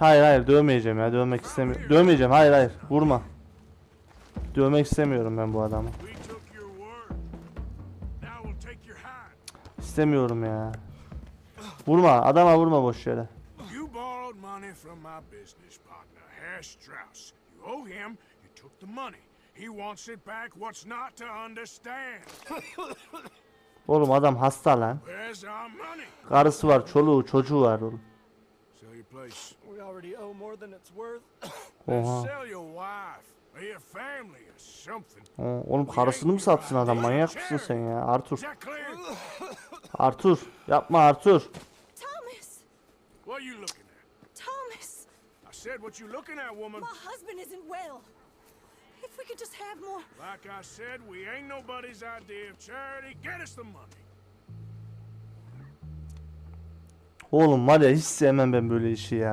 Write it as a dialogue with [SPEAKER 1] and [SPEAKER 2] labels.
[SPEAKER 1] Hayır hayır dövmeyeceğim ya dövmek istemiyorum. Dövmeyeceğim hayır hayır vurma. Dövmek istemiyorum ben bu adamı. İstemiyorum ya. Vurma adama vurma boş yere. Oğlum adam hasta lan. Karısı var çoluğu çocuğu var oğlum.
[SPEAKER 2] Place.
[SPEAKER 3] We already owe more than it's worth.
[SPEAKER 1] Oha.
[SPEAKER 2] sell your wife or your family or something.
[SPEAKER 1] Oo, Oğlum karısını mı satsın adam manyak mısın sen ya Arthur. Arthur yapma Arthur.
[SPEAKER 4] Thomas!
[SPEAKER 2] what are you looking at?
[SPEAKER 4] Thomas!
[SPEAKER 2] I said what you looking at, woman.
[SPEAKER 4] My husband isn't well. If we could just have more.
[SPEAKER 2] Like I said, we ain't nobody's idea of charity. Get us the money.
[SPEAKER 1] Oğlum var ya hiç sevmem ben böyle işi ya.